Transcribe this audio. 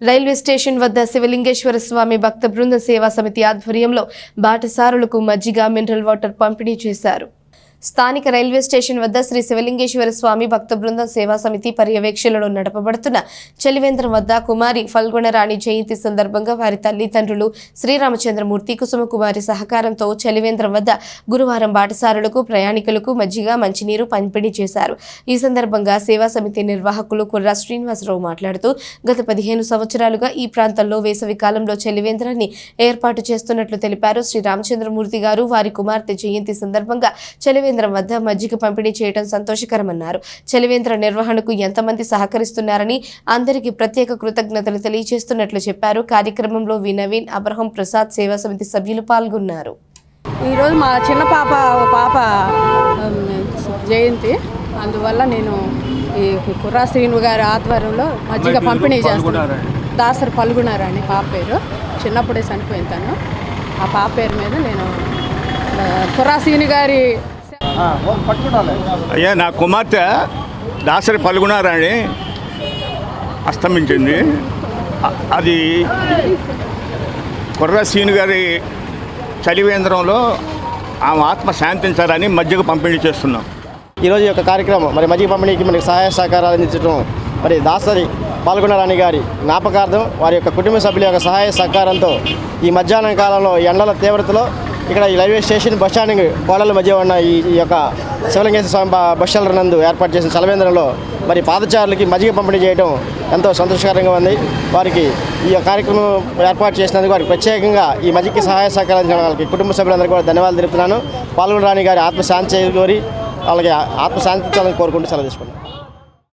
Railway station వద్ద శివలింగేశ్వర స్వామి భక్త బృంద సేవా సమితి ఆధ్వర్యంలో బాటసారులకు మజ్జిగ మినరల్ వాటర్ పంపిణీ చేశారు. స్థానిక రైల్వే స్టేషన్ వద్ద శ్రీ శివలింగేశ్వర స్వామి భక్త బృందం సేవా సమితి పర్యవేక్షణలో నడపబడుతున్న చలివేంద్రం వద్ద కుమారి ఫల్గుణరాణి జయంతి సందర్భంగా వారి తల్లిదండ్రులు శ్రీరామచంద్రమూర్తి కుసుమకుమారి సహకారంతో చలివేంద్రం వద్ద గురువారం బాటసారులకు ప్రయాణికులకు మజ్జిగ మంచినీరు పంపిణీ చేశారు. ఈ సందర్భంగా సేవా సమితి నిర్వాహకులు కుర్రా శ్రీనివాసరావు మాట్లాడుతూ గత పదిహేను సంవత్సరాలుగా ఈ ప్రాంతంలో వేసవి కాలంలో చలివేంద్రాన్ని ఏర్పాటు చేస్తున్నట్లు తెలిపారు. శ్రీ రామచంద్రమూర్తి గారు వారి కుమార్తె జయంతి సందర్భంగా చలివేంద్రం వద్ద మజ్జిగ పంపిణీ చేయడం సంతోషకరమన్నారు. చలివేంద్ర నిర్వహణకు ఎంతమంది సహకరిస్తున్నారని అందరికీ ప్రత్యేక కృతజ్ఞతలు తెలియజేస్తున్నట్లు చెప్పారు. కార్యక్రమంలో వి నవీన్ అబ్రహం ప్రసాద్ సేవా సమితి సభ్యులు పాల్గొన్నారు. ఈరోజు మా చిన్న పాప పాప జయంతి. అందువల్ల నేను ఈ కుర్రా శ్రీను గారి ఆధ్వర్యంలో మజ్జిగ పంపిణీ చేస్తున్నాను దాసరి పల్గొనారని పాప పేరు. చిన్నప్పుడే చనిపోయింది తను. ఆ పాప పేరు మీద నేను కుర్రా శ్రీను గారి అయ్యా నా కుమార్తె దాసరి పల్గొనారని అస్తమించింది. అది కుర్ర సీను గారి చలివేంద్రంలో ఆమె ఆత్మ శాంతించాలని మధ్యకు పంపిణీ చేస్తున్నాం. ఈరోజు యొక్క కార్యక్రమం మరి మజ్జిగ పంపిణీకి మనకి సహాయ సహకారాలు అందించడం మరి దాసరి పాల్గొనరాణి గారి జ్ఞాపకార్థం వారి యొక్క కుటుంబ సభ్యుల యొక్క సహాయ సహకారంతో ఈ మధ్యాహ్నం కాలంలో ఎండల తీవ్రతలో ఇక్కడ ఈ రైల్వే స్టేషన్ బస్ స్టాండింగ్ కోడల మధ్య ఉన్న ఈ యొక్క శివలింగేశ్వర స్వామి బస్ షెల్టర్ నందు ఏర్పాటు చేసిన చలవేంద్రంలో మరి పాదచారులకి మజ్జిగ పంపిణీ చేయడం ఎంతో సంతోషకరంగా ఉంది. వారికి ఈ కార్యక్రమం ఏర్పాటు చేసినందుకు వారికి ప్రత్యేకంగా ఈ మజ్జిగకి సహాయ సహకారం అందించిన వాళ్ళకి కుటుంబ సభ్యులందరికీ కూడా ధన్యవాదాలు తెలుపుతున్నాను. పాల్గొనరాణి గారి ఆత్మశాంతి కోరి వాళ్ళకి ఆత్మశాంతించాలని కోరుకుంటూ సెలవు తీసుకున్నాను.